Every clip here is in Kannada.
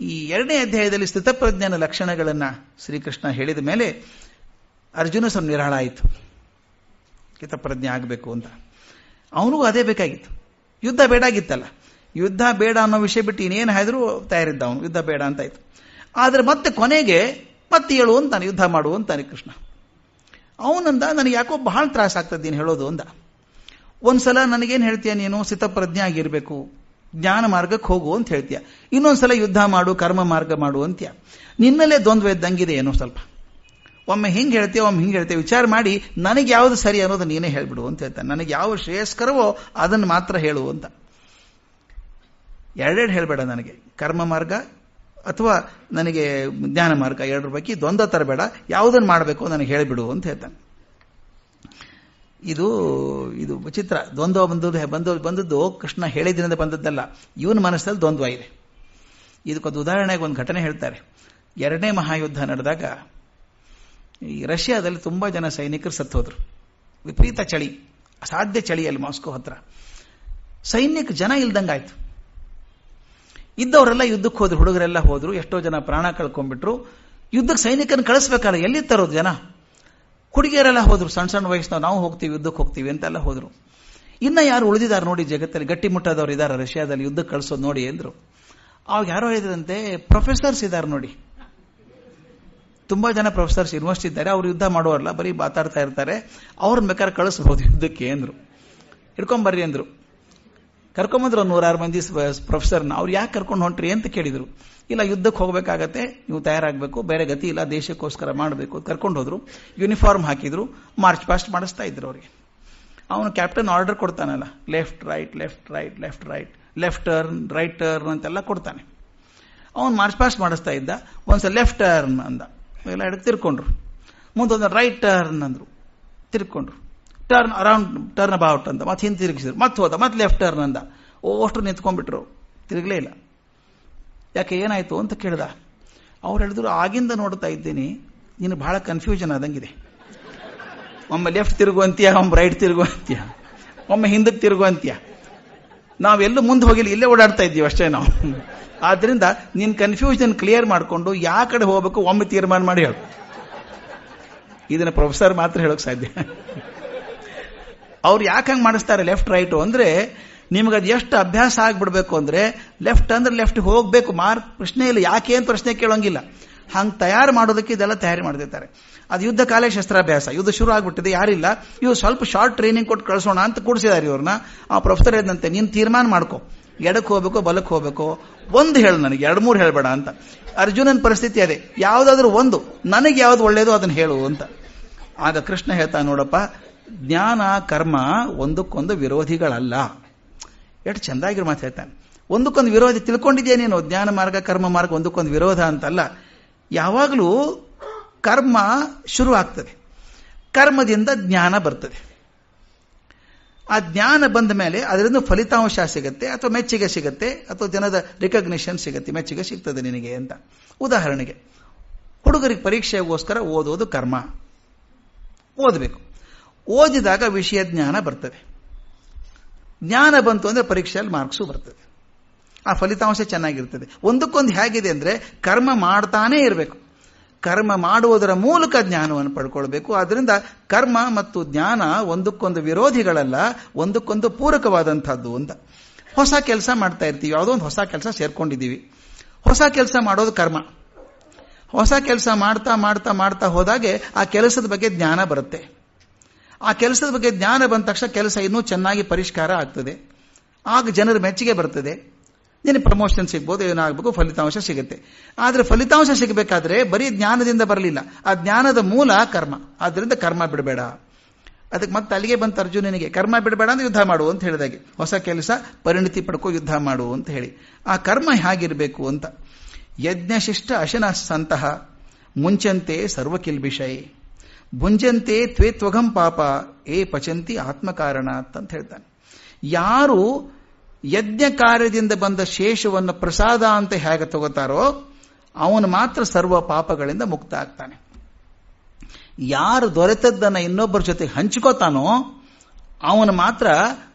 ಈ ಎರಡನೇ ಅಧ್ಯಾಯದಲ್ಲಿ ಸ್ಥಿತಪ್ರಜ್ಞಾನ ಲಕ್ಷಣಗಳನ್ನು ಶ್ರೀಕೃಷ್ಣ ಹೇಳಿದ ಮೇಲೆ ಅರ್ಜುನ ಸ್ವಲ್ಪ ನಿರಾಳ ಆಯಿತು. ಸ್ಥಿತಪ್ರಜ್ಞೆ ಆಗಬೇಕು ಅಂತ. ಅವನಿಗೂ ಅದೇ ಬೇಕಾಗಿತ್ತು. ಯುದ್ಧ ಬೇಡಾಗಿತ್ತಲ್ಲ ಯುದ್ಧ ಬೇಡ ಅನ್ನೋ ವಿಷಯ ಬಿಟ್ಟು ಇನ್ನೇನು ಹಾಯ್ದರೂ ತಯಾರಿದ್ದ ಅವನು. ಯುದ್ಧ ಬೇಡ ಅಂತಾಯ್ತು ಆದರೆ ಮತ್ತೆ ಕೊನೆಗೆ ಮತ್ತೆ ಹೇಳು ಅಂತಾನೆ ಯುದ್ಧ ಮಾಡು ಅಂತಾನೆ ಕೃಷ್ಣ. ಅವನಂದ ನನಗೆ ಯಾಕೋ ಬಹಳ ತ್ರಾಸ ಆಗ್ತದೆ ನೀನು ಹೇಳೋದು ಅಂದ. ಒಂದ್ಸಲ ನನಗೇನು ಹೇಳ್ತೀಯ ನೀನು? ಸ್ಥಿತಪ್ರಜ್ಞೆ ಆಗಿರಬೇಕು. ಜ್ಞಾನ ಮಾರ್ಗಕ್ಕೆ ಹೋಗು ಅಂತ ಹೇಳ್ತೀಯ. ಇನ್ನೊಂದ್ಸಲ ಯುದ್ಧ ಮಾಡು, ಕರ್ಮ ಮಾರ್ಗ ಮಾಡು ಅಂತ್ಯ. ನಿನ್ನಲ್ಲೇ ದ್ವಂದ್ವ ಇದ್ದಂಗಿದೆ ಏನೋ ಸ್ವಲ್ಪ. ಒಮ್ಮೆ ಹಿಂಗೆ ಹೇಳ್ತೀಯ, ಒಮ್ಮೆ ಹಿಂಗೆ ಹೇಳ್ತೀಯ, ವಿಚಾರ ಮಾಡಿ ನನಗೆ ಯಾವುದು ಸರಿ ಅನ್ನೋದು ನೀನೇ ಹೇಳ್ಬಿಡು ಅಂತ ಹೇಳ್ತಾನೆ. ನನಗೆ ಯಾವ ಶ್ರೇಯಸ್ಕರವೋ ಅದನ್ನು ಮಾತ್ರ ಹೇಳು ಅಂತ. ಎರಡೆರಡು ಹೇಳಬೇಡ ನನಗೆ. ಕರ್ಮ ಮಾರ್ಗ ಅಥವಾ ನನಗೆ ಜ್ಞಾನ ಮಾರ್ಗ ಎರಡರ ಬಗ್ಗೆ ದ್ವಂದ್ವ ತರಬೇಡ. ಯಾವುದನ್ನು ಮಾಡಬೇಕು ನನಗೆ ಹೇಳಿಬಿಡು ಅಂತ ಹೇಳ್ತಾನೆ. ಇದು ಇದು ವಿಚಿತ್ರ. ದ್ವಂದ್ವ ಬಂದದ್ದು ಬಂದು, ಬಂದದ್ದು ಕೃಷ್ಣ ಹೇಳಿದ್ರಿಂದ ಬಂದದ್ದಲ್ಲ. ಇವನ ಮನಸ್ಸಲ್ಲಿ ದ್ವಂದ್ವ ಇದೆ. ಇದಕ್ಕೊಂದು ಉದಾಹರಣೆಗೆ ಒಂದು ಘಟನೆ ಹೇಳ್ತಾರೆ. ಎರಡನೇ ಮಹಾಯುದ್ಧ ನಡೆದಾಗ ಈ ರಷ್ಯಾದಲ್ಲಿ ತುಂಬ ಜನ ಸೈನಿಕರು ಸತ್ತೋದ್ರು ವಿಪರೀತ ಚಳಿ, ಅಸಾಧ್ಯ ಚಳಿಯಲ್ಲಿ ಮಾಸ್ಕೋ ಹತ್ರ. ಸೈನ್ಯಕ್ಕೆ ಜನ ಇಲ್ದಂಗಾಯ್ತು. ಇದ್ದವರೆಲ್ಲ ಯುದ್ಧಕ್ಕೆ ಹೋದ್ರು, ಹುಡುಗರೆಲ್ಲ ಹೋದ್ರು, ಎಷ್ಟೋ ಜನ ಪ್ರಾಣ ಕಳ್ಕೊಂಡ್ಬಿಟ್ರು. ಯುದ್ಧಕ್ಕೆ ಸೈನಿಕರನ್ನು ಕಳಿಸ್ಬೇಕಾದ್ರೆ ಎಲ್ಲಿ ತರೋದು ಜನ? ಹುಡುಗಿಯರೆಲ್ಲ ಹೋದ್ರು. ಸಣ್ಣ ಸಣ್ಣ ವಯಸ್ಸಿನವ್ರು. ನಾವು ಹೋಗ್ತೀವಿ, ಯುದ್ಧಕ್ಕೆ ಹೋಗ್ತೀವಿ ಅಂತೆಲ್ಲ ಹೋದ್ರು. ಇನ್ನ ಯಾರು ಉಳಿದಿದ್ದಾರೆ ನೋಡಿ ಜಗತ್ತಲ್ಲಿ. ಗಟ್ಟಿ ಮುಟ್ಟದವ್ರು ಇದ್ದಾರೆ ರಷ್ಯಾದಲ್ಲಿ. ಯುದ್ಧ ಕಳಿಸೋದು ನೋಡಿ ಅಂದ್ರು. ಅವಾಗ ಯಾರೋ ಹೇಳಿದ್ರಂತೆ ಪ್ರೊಫೆಸರ್ಸ್ ಇದ್ದಾರೆ ನೋಡಿ. ತುಂಬಾ ಜನ ಪ್ರೊಫೆಸರ್ಸ್ ಯೂನಿವರ್ಸಿಟಿ ಇದ್ದಾರೆ. ಅವ್ರು ಯುದ್ಧ ಮಾಡೋರಲ್ಲ ಬರೀ ಮಾತಾಡ್ತಾ ಇರ್ತಾರೆ. ಅವ್ರನ್ನ ಬೇಕಾದ್ರೆ ಕಳಿಸ್ಬೋದು ಯುದ್ಧಕ್ಕೆ ಅಂದ್ರು. ಹಿಡ್ಕೊಂಬರ್ರಿ ಅಂದ್ರು. ಕರ್ಕೊಂಬಂದ್ರು ನೂರಾರು ಮಂದಿ ಪ್ರೊಫೆಸರ್ನ, ಅವ್ರು ಯಾಕೆ ಕರ್ಕೊಂಡು ಹೊಂಟ್ರಿ ಅಂತ ಕೇಳಿದ್ರು. ಇಲ್ಲ, ಯುದ್ಧಕ್ಕೆ ಹೋಗಬೇಕಾಗತ್ತೆ, ನೀವು ತಯಾರಾಗಬೇಕು, ಬೇರೆ ಗತಿ ಇಲ್ಲ, ದೇಶಕ್ಕೋಸ್ಕರ ಮಾಡಬೇಕು ಕರ್ಕೊಂಡು ಹೋದ್ರು. ಯೂನಿಫಾರ್ಮ್ ಹಾಕಿದ್ರು, ಮಾರ್ಚ್ ಪಾಸ್ಟ್ ಮಾಡಿಸ್ತಾ ಇದ್ರು ಅವ್ರಿಗೆ. ಅವನು captain order ಕೊಡ್ತಾನಲ್ಲ, left, right left right left right, left turn, right turn ಅಂತೆಲ್ಲ ಕೊಡ್ತಾನೆ. ಅವನು ಮಾರ್ಚ್ ಪಾಸ್ಟ್ ಮಾಡಿಸ್ತಾ ಇದ್ದ ಒಂದ್ಸಲ ಲೆಫ್ಟ್ ಟರ್ನ್ ಅಂದ. ಎಲ್ಲ ಹಿಡಿದು ತಿರ್ಕೊಂಡ್ರು. ಮುಂದೊಂದು ರೈಟ್ ಟರ್ನ್ ಅಂದ್ರು. ತಿರ್ಕೊಂಡ್ರು. ಟರ್ನ್ ಅರೌಂಡ್, ಟರ್ನ್ ಅಬೌಟ್ ಅಂತ ಮತ್ತೆ ಹಿಂದೆ ತಿರುಗಿಸಿದ್ರು ಮತ್ತೆ ಹೋದ, ಮತ್ತೆ ಲೆಫ್ಟ್ ಟರ್ನ್ ಅಂದ. ಓಷ್ಟು ನಿಂತ್ಕೊಂಡ್ಬಿಟ್ರು. ತಿರುಗಲೇ ಇಲ್ಲ. ಯಾಕೆ ಏನಾಯಿತು ಅಂತ ಕೇಳ್ದ. ಅವ್ರು ಹೇಳಿದ್ರು, ಆಗಿಂದ ನೋಡ್ತಾ ಇದ್ದೀನಿ, ನೀನು ಬಹಳ ಕನ್ಫ್ಯೂಷನ್ ಆದಂಗಿದೆ. ಒಮ್ಮೆ ಲೆಫ್ಟ್ ತಿರುಗುವಂತೀಯ, ಒಮ್ಮೆ ರೈಟ್ ತಿರುಗುವಂತೀಯ, ಒಮ್ಮೆ ಹಿಂದಕ್ಕೆ ತಿರುಗುವಂತೀಯ. ನಾವೆಲ್ಲೂ ಮುಂದೆ ಹೋಗಿಲ್ಲ, ಇಲ್ಲೇ ಓಡಾಡ್ತಾ ಇದ್ದೀವಿ ಅಷ್ಟೇ ನಾವು. ಆದ್ರಿಂದ ನಿನ್ನ ಕನ್ಫ್ಯೂಷನ್ ಕ್ಲಿಯರ್ ಮಾಡಿಕೊಂಡು ಯಾವ ಕಡೆ ಹೋಗ್ಬೇಕು, ಒಮ್ಮೆ ತೀರ್ಮಾನ ಮಾಡಿ ಹೇಳು. ಇದನ್ನ ಪ್ರೊಫೆಸರ್ ಮಾತ್ರ ಹೇಳೋಕೆ ಸಾಧ್ಯ. ಅವ್ರು ಯಾಕೆ ಹಂಗೆ ಮಾಡಿಸ್ತಾರೆ ಲೆಫ್ಟ್ ರೈಟು ಅಂದ್ರೆ ನಿಮ್ಗೆ ಅದು ಎಷ್ಟು ಅಭ್ಯಾಸ ಆಗ್ಬಿಡ್ಬೇಕು ಅಂದ್ರೆ ಲೆಫ್ಟ್ ಅಂದ್ರೆ ಲೆಫ್ಟ್ ಹೋಗಬೇಕು. ಮಾರ್ಕ್ ಪ್ರಶ್ನೆ ಇಲ್ಲ. ಯಾಕೆ ಅಂತ ಪ್ರಶ್ನೆ ಕೇಳೋಂಗಿಲ್ಲ. ಹಂಗೆ ತಯಾರು ಮಾಡೋದಕ್ಕೆ ಇದೆಲ್ಲ ತಯಾರಿ ಮಾಡ್ತಿರ್ತಾರೆ. ಅದು ಯುದ್ಧ ಕಾಲ ಶಸ್ತ್ರಾಭ್ಯಾಸ. ಯುದ್ಧ ಶುರು ಆಗ್ಬಿಟ್ಟಿದೆ. ಯಾರಿಲ್ಲ. ಇವ್ರು ಸ್ವಲ್ಪ ಶಾರ್ಟ್ ಟ್ರೈನಿಂಗ್ ಕೊಟ್ಟು ಕಳಿಸೋಣ ಅಂತ ಕೂಡಿಸಿದಾರೆ ಇವ್ರನ್ನ. ಆ ಪ್ರೊಫೆಸರ್ ಇದ್ದಂತೆ ನೀನು ತೀರ್ಮಾನ ಮಾಡ್ಕೊ. ಎಡಕ್ಕೆ ಹೋಗ್ಬೇಕು ಬಲಕ್ಕೆ ಹೋಗ್ಬೇಕು. ಒಂದು ಹೇಳು ನನಗೆ. ಎರಡು, ಮೂರು ಹೇಳಬೇಡ ಅಂತ. ಅರ್ಜುನನ ಪರಿಸ್ಥಿತಿ ಅದೇ. ಯಾವುದಾದ್ರೂ ಒಂದು. ನನಗೆ ಯಾವ್ದು ಒಳ್ಳೇದು ಅದನ್ನು ಹೇಳು ಅಂತ. ಆಗ ಕೃಷ್ಣ ಹೇಳ್ತಾ ನೋಡಪ್ಪ, ಜ್ಞಾನ, ಕರ್ಮ ಒಂದಕ್ಕೊಂದು ವಿರೋಧಿಗಳಲ್ಲ. ಎಷ್ಟು ಚೆಂದಾಗಿರೋ ಮಾತು ಹೇಳ್ತಾನೆ. ಒಂದಕ್ಕೊಂದು ವಿರೋಧ ತಿಳ್ಕೊಂಡಿದ್ದೇನೇನು ಜ್ಞಾನ ಮಾರ್ಗ, ಕರ್ಮ ಮಾರ್ಗ ಒಂದಕ್ಕೊಂದು ವಿರೋಧ ಅಂತಲ್ಲ. ಯಾವಾಗಲೂ ಕರ್ಮ ಶುರು ಆಗ್ತದೆ. ಕರ್ಮದಿಂದ ಜ್ಞಾನ ಬರ್ತದೆ. ಆ ಜ್ಞಾನ ಬಂದ ಮೇಲೆ ಅದರಿಂದ ಫಲಿತಾಂಶ ಸಿಗುತ್ತೆ, ಅಥವಾ ಮೆಚ್ಚುಗೆ ಸಿಗುತ್ತೆ, ಅಥವಾ ಜನದ ರಿಕಗ್ನಿಷನ್ ಸಿಗುತ್ತೆ, ಮೆಚ್ಚುಗೆ ಸಿಗ್ತದೆ ನಿನಗೆ ಅಂತ. ಉದಾಹರಣೆಗೆ, ಹುಡುಗರಿಗೆ ಪರೀಕ್ಷೆಗೋಸ್ಕರ ಓದೋದು ಕರ್ಮ. ಓದಬೇಕು. ಓದಿದಾಗ ವಿಷಯ ಜ್ಞಾನ ಬರ್ತದೆ. ಜ್ಞಾನ ಬಂತು ಅಂದರೆ ಪರೀಕ್ಷೆಯಲ್ಲಿ ಮಾರ್ಕ್ಸು ಬರ್ತದೆ. ಆ ಫಲಿತಾಂಶ ಚೆನ್ನಾಗಿರ್ತದೆ. ಒಂದಕ್ಕೊಂದು ಹೇಗಿದೆ ಅಂದರೆ ಕರ್ಮ ಮಾಡ್ತಾನೇ ಇರಬೇಕು. ಕರ್ಮ ಮಾಡುವುದರ ಮೂಲಕ ಜ್ಞಾನವನ್ನು ಪಡ್ಕೊಳ್ಬೇಕು. ಆದ್ದರಿಂದ ಕರ್ಮ ಮತ್ತು ಜ್ಞಾನ ಒಂದಕ್ಕೊಂದು ವಿರೋಧಿಗಳಲ್ಲ, ಒಂದಕ್ಕೊಂದು ಪೂರಕವಾದಂಥದ್ದು ಅಂತ. ಹೊಸ ಕೆಲಸ ಮಾಡ್ತಾ ಇರ್ತೀವಿ. ಯಾವುದೋ ಒಂದು ಹೊಸ ಕೆಲಸ ಸೇರ್ಕೊಂಡಿದ್ದೀವಿ. ಹೊಸ ಕೆಲಸ ಮಾಡೋದು ಕರ್ಮ. ಹೊಸ ಕೆಲಸ ಮಾಡ್ತಾ ಮಾಡ್ತಾ ಮಾಡ್ತಾ ಹೋದಾಗೆ ಆ ಕೆಲಸದ ಬಗ್ಗೆ ಜ್ಞಾನ ಬರುತ್ತೆ. ಆ ಕೆಲಸದ ಬಗ್ಗೆ ಜ್ಞಾನ ಬಂದ ತಕ್ಷಣ ಕೆಲಸ ಇನ್ನೂ ಚೆನ್ನಾಗಿ ಪರಿಷ್ಕಾರ ಆಗ್ತದೆ. ಆಗ ಜನರ ಮೆಚ್ಚುಗೆ ಬರ್ತದೆ. ನಿನಗೆ ಪ್ರಮೋಷನ್ ಸಿಗ್ಬೋದು ಏನಾಗಬೇಕು ಫಲಿತಾಂಶ ಸಿಗುತ್ತೆ. ಆದರೆ ಫಲಿತಾಂಶ ಸಿಗಬೇಕಾದ್ರೆ ಬರೀ ಜ್ಞಾನದಿಂದ ಬರಲಿಲ್ಲ. ಆ ಜ್ಞಾನದ ಮೂಲ ಕರ್ಮ. ಆದ್ದರಿಂದ ಕರ್ಮ ಬಿಡಬೇಡ. ಅದಕ್ಕೆ ಮತ್ತೆ ಅಲ್ಲಿಗೆ ಬಂತ ಅರ್ಜುನನಿಗೆ, ಕರ್ಮ ಬಿಡಬೇಡ ಅಂದ್ರೆ ಯುದ್ಧ ಮಾಡು ಅಂತ ಹೇಳಿದಾಗೆ. ಹೊಸ ಕೆಲಸ, ಪರಿಣಿತಿ ಪಡ್ಕೋ, ಯುದ್ಧ ಮಾಡು ಅಂತ ಹೇಳಿ. ಆ ಕರ್ಮ ಹೇಗಿರಬೇಕು ಅಂತ. ಯಜ್ಞಶಿಷ್ಟ ಅಶನ ಸಂತಹ ಮುಂಚಂತೆ ಸರ್ವಕಿಲ್ಬಿಷೈ. ಭುಂಜಂತೆ ತ್ವೇತ್ವಗಂ ಪಾಪ, ಏ ಪಚಂತಿ ಆತ್ಮಕಾರಣ ಅಂತ ಹೇಳ್ತಾನೆ. ಯಾರು ಯಜ್ಞ ಕಾರ್ಯದಿಂದ ಬಂದ ಶೇಷವನ್ನು ಪ್ರಸಾದ ಅಂತ ಹೇಗೆ ತಗೋತಾರೋ, ಅವನು ಮಾತ್ರ ಸರ್ವ ಪಾಪಗಳಿಂದ ಮುಕ್ತ ಆಗ್ತಾನೆ. ಯಾರು ದೊರೆತದ್ದನ್ನ ಇನ್ನೊಬ್ಬರ ಜೊತೆ ಹಂಚ್ಕೋತಾನೋ, ಅವನು ಮಾತ್ರ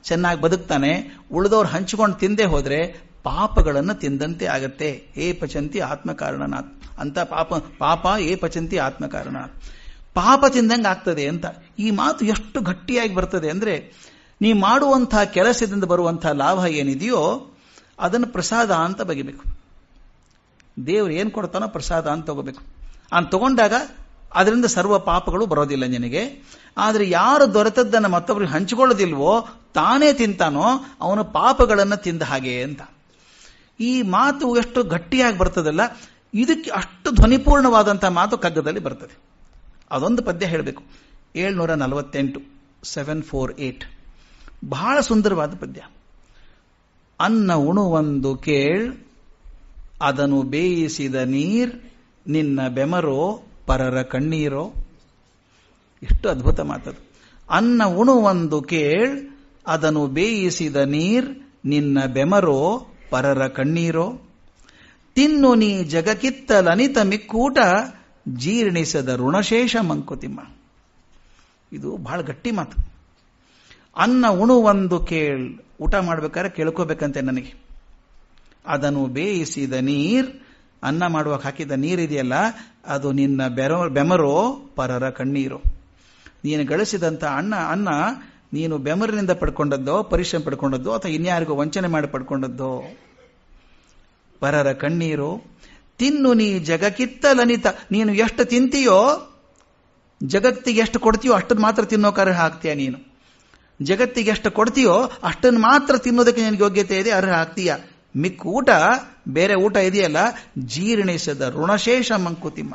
ಚೆನ್ನಾಗಿ ಬದುಕ್ತಾನೆ. ಉಳಿದವ್ರು ಹಂಚಿಕೊಂಡು ತಿಂದೇ ಹೋದ್ರೆ ಪಾಪಗಳನ್ನು ತಿಂದಂತೆ ಆಗತ್ತೆ. ಏ ಪಚಂತಿ ಆತ್ಮಕಾರಣನಾಥ್ ಅಂತ ಪಾಪ ಪಾಪ, ಏ ಪಚಂತಿ ಆತ್ಮಕಾರಣನಾಥ್ ಪಾಪ ತಿಂದಂಗೆ ಆಗ್ತದೆ ಅಂತ. ಈ ಮಾತು ಎಷ್ಟು ಗಟ್ಟಿಯಾಗಿ ಬರ್ತದೆ ಅಂದ್ರೆ, ನೀ ಮಾಡುವಂತಹ ಕೆಲಸದಿಂದ ಬರುವಂತಹ ಲಾಭ ಏನಿದೆಯೋ, ಅದನ್ನು ಪ್ರಸಾದ ಅಂತ ಬಗಿಬೇಕು. ದೇವ್ರು ಏನು ಕೊಡ್ತಾನೋ ಪ್ರಸಾದ ಅಂತ ತಗೋಬೇಕು. ಅಂತ ತಗೊಂಡಾಗ ಅದರಿಂದ ಸರ್ವ ಪಾಪಗಳು ಬರೋದಿಲ್ಲ ನಿನಗೆ. ಆದರೆ ಯಾರು ದೊರೆತದ್ದನ್ನು ಮತ್ತೊಬ್ಬರಿಗೆ ಹಂಚಿಕೊಳ್ಳೋದಿಲ್ವೋ, ತಾನೇ ತಿಂತಾನೋ, ಅವನ ಪಾಪಗಳನ್ನು ತಿಂದ ಹಾಗೆ ಅಂತ. ಈ ಮಾತು ಎಷ್ಟು ಗಟ್ಟಿಯಾಗಿ ಬರ್ತದಲ್ಲ, ಇದಕ್ಕೆ ಅಷ್ಟು ಧ್ವನಿಪೂರ್ಣವಾದಂತಹ ಮಾತು ಕಗ್ಗದಲ್ಲಿ ಬರ್ತದೆ. ಅದೊಂದು ಪದ್ಯ ಹೇಳಬೇಕು. ಏಳ್ನೂರ ನಲವತ್ತೆಂಟು ಸೆವೆನ್ ಫೋರ್ ಏಟ್ ಬಹಳ ಸುಂದರವಾದ ಪದ್ಯ. ಅನ್ನ ಉಣುವಂದು ಕೇಳ್ ಅದನ್ನು ಬೇಯಿಸಿದ ನೀರ್, ನಿನ್ನ ಬೆಮರೋ, ಪರರ ಕಣ್ಣೀರೋ. ಎಷ್ಟು ಅದ್ಭುತ ಮಾತದು. ಅನ್ನ ಉಣುವಂದು ಕೇಳ್ ಅದನ್ನು ಬೇಯಿಸಿದ ನೀರ್, ನಿನ್ನ ಬೆಮರೋ, ಪರರ ಕಣ್ಣೀರೋ. ತಿನ್ನು ನೀ ಜಗಕಿತ್ತಲನಿತ ಮಿಕ್ಕೂಟ ಜೀರ್ಣಿಸದ ಋಣಶೇಷ ಮಂಕುತಿಮ್ಮ. ಇದು ಬಹಳ ಗಟ್ಟಿ ಮಾತು. ಅನ್ನ ಉಣುವಂದು ಕೇಳ್, ಊಟ ಮಾಡ್ಬೇಕಾದ್ರೆ ಕೇಳ್ಕೋಬೇಕಂತೆ ನನಗೆ. ಅದನ್ನು ಬೇಯಿಸಿದ ನೀರ್, ಅನ್ನ ಮಾಡುವಾಗ ಹಾಕಿದ ನೀರಿದೆಯಲ್ಲ ಅದು ನಿನ್ನ ಬೆರ, ಬೆಮರೋ, ಪರರ ಕಣ್ಣೀರು. ನೀನು ಗಳಿಸಿದಂಥ ಅನ್ನ ಅನ್ನ ನೀನು ಬೆಮರಿನಿಂದ ಪಡ್ಕೊಂಡದ್ದೋ, ಪರಿಶ್ರಮ ಪಡ್ಕೊಂಡದ್ದೋ, ಅಥವಾ ಇನ್ಯಾರಿಗೂ ವಂಚನೆ ಮಾಡಿ ಪಡ್ಕೊಂಡದ್ದೋ? ಪರರ ಕಣ್ಣೀರು ತಿನ್ನು ನೀ ಜಗಕ್ಕಿತ್ತಲನಿತ. ನೀನು ಎಷ್ಟು ತಿಂತೀಯೋ, ಜಗತ್ತಿಗೆ ಎಷ್ಟು ಕೊಡ್ತೀಯೋ ಅಷ್ಟನ್ನು ಮಾತ್ರ ತಿನ್ನೋಕೆ ಹಾಕ್ತೀಯ ನೀನು. ಜಗತ್ತಿಗೆ ಎಷ್ಟು ಕೊಡ್ತೀಯೋ ಅಷ್ಟನ್ನು ಮಾತ್ರ ತಿನ್ನೋದಕ್ಕೆ ನಿನಗೆ ಯೋಗ್ಯತೆ ಇದೆ, ಅರ್ಹ ಆಗ್ತೀಯ? ಮಿಕ್ಕ ಊಟ, ಬೇರೆ ಊಟ ಇದೆಯಲ್ಲ, ಜೀರ್ಣಿಸದ ಋಣಶೇಷ ಮಂಕುತಿಮ್ಮ.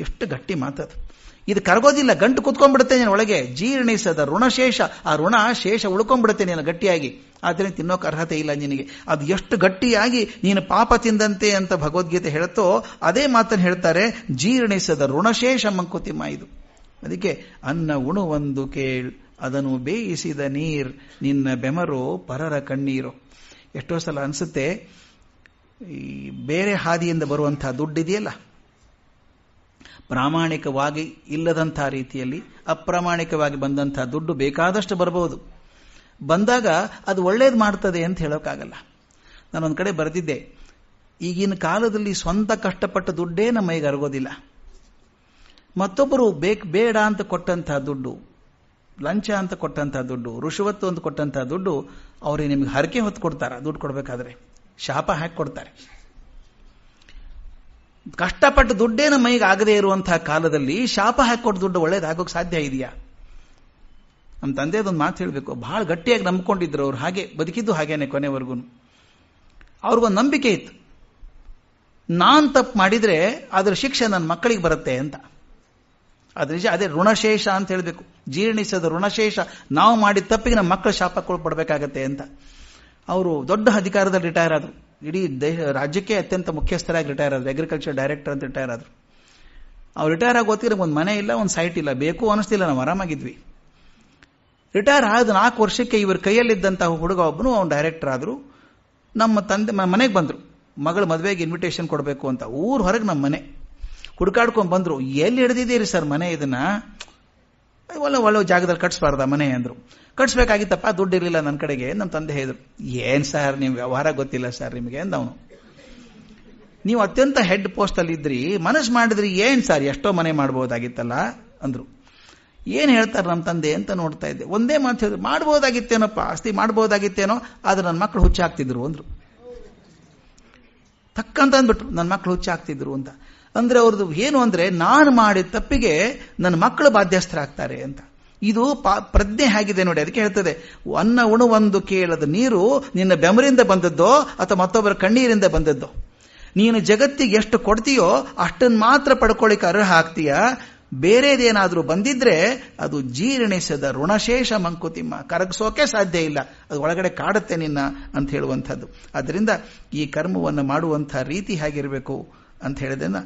ಎಷ್ಟು ಗಟ್ಟಿ ಮಾತದು. ಇದು ಕರಗೋದಿಲ್ಲ, ಗಂಟು ಕುತ್ಕೊಂಡ್ಬಿಡುತ್ತೆ ನೀನು ಒಳಗೆ. ಜೀರ್ಣಿಸದ ಋಣಶೇಷ, ಆ ಋಣ ಶೇಷ ಉಳ್ಕೊಂಡ್ಬಿಡುತ್ತೆ ನೀನು ಗಟ್ಟಿಯಾಗಿ. ಆದ್ದರಿಂದ ತಿನ್ನೋಕೆ ಅರ್ಹತೆ ಇಲ್ಲ ನಿನಗೆ. ಅದು ಎಷ್ಟು ಗಟ್ಟಿಯಾಗಿ ನೀನು ಪಾಪ ತಿಂದಂತೆ ಅಂತ ಭಗವದ್ಗೀತೆ ಹೇಳುತ್ತೋ ಅದೇ ಮಾತನ್ನು ಹೇಳ್ತಾರೆ, ಜೀರ್ಣಿಸದ ಋಣಶೇಷ ಮಂಕುತಿಮ್ಮ ಇದು. ಅದಕ್ಕೆ, ಅನ್ನ ಉಣುವೊಂದು ಕೇಳ್, ಅದನ್ನು ಬೇಯಿಸಿದ ನೀರ್, ನಿನ್ನ ಬೆಮರೋ ಪರರ ಕಣ್ಣೀರು. ಎಷ್ಟೋ ಸಲ ಅನಿಸುತ್ತೆ, ಈ ಬೇರೆ ಹಾದಿಯಿಂದ ಬರುವಂತಹ ದುಡ್ಡಿದೆಯಲ್ಲ? ಪ್ರಾಮಾಣಿಕವಾಗಿ ಇಲ್ಲದಂಥ ರೀತಿಯಲ್ಲಿ, ಅಪ್ರಾಮಾಣಿಕವಾಗಿ ಬಂದಂತಹ ದುಡ್ಡು ಬೇಕಾದಷ್ಟು ಬರಬಹುದು ಬಂದಾಗ ಅದು ಒಳ್ಳೇದು ಮಾಡ್ತದೆ ಅಂತ ಹೇಳೋಕ್ಕಾಗಲ್ಲ. ನಾನೊಂದು ಕಡೆ ಬರೆದಿದ್ದೆ, ಈಗಿನ ಕಾಲದಲ್ಲಿ ಸ್ವಂತ ಕಷ್ಟಪಟ್ಟ ದುಡ್ಡೇ ನಮ್ಮ ಈಗ ಅರಗೋದಿಲ್ಲ. ಮತ್ತೊಬ್ಬರು ಬೇಕ್ ಬೇಡ ಅಂತ ಕೊಟ್ಟಂತಹ ದುಡ್ಡು, ಲಂಚ ಅಂತ ಕೊಟ್ಟಂತಹ ದುಡ್ಡು ಋಷವತ್ತು ಅಂತ ಕೊಟ್ಟಂತಹ ದುಡ್ಡು ಅವರಿಗೆ ನಿಮ್ಗೆ ಹರಕೆ ಹೊತ್ತು ಕೊಡ್ತಾರ, ದುಡ್ಡು ಕೊಡಬೇಕಾದ್ರೆ. ಶಾಪ ಹಾಕಿ ಕೊಡ್ತಾರೆ. ಕಷ್ಟಪಟ್ಟ ದುಡ್ಡೇ ನಮ್ಮ ಮೈಗೆ ಆಗದೇ ಇರುವಂತಹ ಕಾಲದಲ್ಲಿ ಶಾಪ ಹಾಕೊಟ್ಟು ದುಡ್ಡು ಒಳ್ಳೇದಾಗೋಕೆ ಸಾಧ್ಯ ಇದೆಯಾ? ನಮ್ಮ ತಂದೆದೊಂದು ಮಾತು ಹೇಳಬೇಕು. ಭಾಳ ಗಟ್ಟಿಯಾಗಿ ನಂಬ್ಕೊಂಡಿದ್ರು ಅವ್ರು ಹಾಗೆ, ಬದುಕಿದ್ದು ಹಾಗೇನೆ ಕೊನೆವರೆಗೂ. ಅವ್ರಿಗೊಂದು ನಂಬಿಕೆ ಇತ್ತು. ನಾನು ತಪ್ಪು ಮಾಡಿದರೆ ಅದರ ಶಿಕ್ಷೆ ನನ್ನ ಮಕ್ಕಳಿಗೆ ಬರುತ್ತೆ ಅಂತ. ಅದು ನಿಜ ಅದೇ ಋಣಶೇಷ ಅಂತ ಹೇಳಬೇಕು. ಜೀರ್ಣಿಸದ ಋಣಶೇಷ, ನಾವು ಮಾಡಿದ ತಪ್ಪಿಗೆ ನಮ್ಮ ಮಕ್ಕಳು ಶಾಪ ಕೊಡ್ಬೇಕಾಗತ್ತೆ ಅಂತ. ಅವರು ದೊಡ್ಡ ಅಧಿಕಾರದಲ್ಲಿ ರಿಟೈರ್ ಆದರು. ಇಡೀ ದೇಶ, ರಾಜ್ಯಕ್ಕೆ ಅತ್ಯಂತ ಮುಖ್ಯಸ್ಥರಾಗಿ ರಿಟೈರ್ ಆದರು. ಅಗ್ರಿಕಲ್ಚರ್ ಡೈರೆಕ್ಟರ್ ಅಂತ ರಿಟೈರ್ ಆದರು. ಅವ್ರು ರಿಟೈರ್ ಆಗಿ ಗೊತ್ತಿರೋ ಒಂದು ಮನೆ ಇಲ್ಲ, ಒಂದು ಸೈಟ್ ಇಲ್ಲ. ಬೇಕು ಅನಿಸ್ತಿಲ್ಲ ನಾವು ಆರಾಮಾಗಿದ್ವಿ. ರಿಟೈರ್ ಆದ ನಾಲ್ಕು ವರ್ಷಕ್ಕೆ ಇವ್ರ ಕೈಯಲ್ಲಿದ್ದಂತಹ ಹುಡುಗ ಒಬ್ಬನು, ಅವ್ನು ಡೈರೆಕ್ಟರ್ ಆದರು. ನಮ್ಮ ತಂದೆ ಮನೆಗೆ ಬಂದರು. ಮಗಳ ಮದುವೆಗೆ ಇನ್ವಿಟೇಷನ್ ಕೊಡಬೇಕು ಅಂತ. ಊರು ಹೊರಗೆ ನಮ್ಮ ಮನೆ. ಹುಡುಕಾಡ್ಕೊಂಡು ಬಂದರು. ಎಲ್ಲಿ ಹಿಡಿದಿದ್ದೀರಿ ಸರ್ ಮನೆ ಇದನ್ನ? ಒಳ್ಳೆ ಒಳ್ಳೆ ಜಾಗದಲ್ಲಿ ಕಟ್ಸ್ಬಾರ್ದ ಮನೆ ಅಂದರು. ಕಟ್ಸ್ಬೇಕಾಗಿತ್ತಪ್ಪ, ದುಡ್ಡು ಇರಲಿಲ್ಲ ನನ್ನ ಕಡೆಗೆ ನಮ್ಮ ತಂದೆ ಹೇಳಿದ್ರು. ಏನು ಸರ್ ನಿಮ್ಮ ವ್ಯವಹಾರ ಗೊತ್ತಿಲ್ಲ ಸರ್ ನಿಮಗೆ ಅಂದ ಅವನು. ನೀವು ಅತ್ಯಂತ ಹೆಡ್ ಪೋಸ್ಟಲ್ಲಿ ಇದ್ರಿ ಮನಸ್ಸು ಮಾಡಿದ್ರಿ, ಏನು ಸರ್, ಎಷ್ಟೋ ಮನೆ ಮಾಡ್ಬೋದಾಗಿತ್ತಲ್ಲ ಅಂದ್ರು. ಏನ್ ಹೇಳ್ತಾರೆ ನಮ್ಮ ತಂದೆ ಅಂತ ನೋಡ್ತಾ ಇದ್ದೆ. ಒಂದೇ ಮಾತು ಹೇಳಿದ್ರು, ಮಾಡ್ಬೋದಾಗಿತ್ತೇನಪ್ಪ? ಆಸ್ತಿ ಮಾಡ್ಬೋದಾಗಿತ್ತೇನೋ? ಆದ್ರೆ ನನ್ನ ಮಕ್ಕಳು ಹುಚ್ಚಾಗ್ತಿದ್ರು, ಅಂದ್ರು. ತಕ್ಕಂತ ಅಂದ್ಬಿಟ್ರು ನನ್ನ ಮಕ್ಕಳು ಹುಚ್ಚಾಗ್ತಿದ್ರು, ಅಂತ. ಅಂದ್ರೆ ಅವ್ರದ್ದು ಏನು ಅಂದ್ರೆ, ನಾನು ಮಾಡಿದ ತಪ್ಪಿಗೆ ನನ್ನ ಮಕ್ಕಳು ಬಾಧ್ಯಸ್ಥರಾಗ್ತಾರೆ, ಅಂತ. ಇದು ಪ್ರಜ್ಞೆ ಹೇಗಿದೆ ನೋಡಿ, ಅದಕ್ಕೆ ಹೇಳ್ತದೆ, ಅನ್ನ ಉಣುವಂದು ಕೇಳದ ನೀರು ನಿನ್ನ ಬೆಮರಿಂದ ಬಂದದ್ದೋ, ಅಥವಾ ಮತ್ತೊಬ್ಬರ ಕಣ್ಣೀರಿಂದ ಬಂದದ್ದೋ? ನೀನು ಜಗತ್ತಿಗೆ ಎಷ್ಟು ಕೊಡ್ತೀಯೋ ಅಷ್ಟನ್ನು ಮಾತ್ರ ಪಡ್ಕೊಳ್ಳಿಕ್ಕೆ ಅರ್ಹ ಆಗ್ತೀಯ? ಬೇರೆದೇನಾದ್ರೂ ಬಂದಿದ್ರೆ ಅದು ಜೀರ್ಣಿಸದ ಋಣಶೇಷ ಮಂಕುತಿಮ್ಮ. ಕರಗಿಸೋಕೆ ಸಾಧ್ಯ ಇಲ್ಲ. ಅದು ಒಳಗಡೆ ಕಾಡುತ್ತೆ ನಿನ್ನ ಅಂತ ಹೇಳುವಂಥದ್ದು. ಆದ್ದರಿಂದ ಈ ಕರ್ಮವನ್ನು ಮಾಡುವಂಥ ರೀತಿ ಹೇಗಿರಬೇಕು ಅಂತ ಹೇಳಿದೆನ?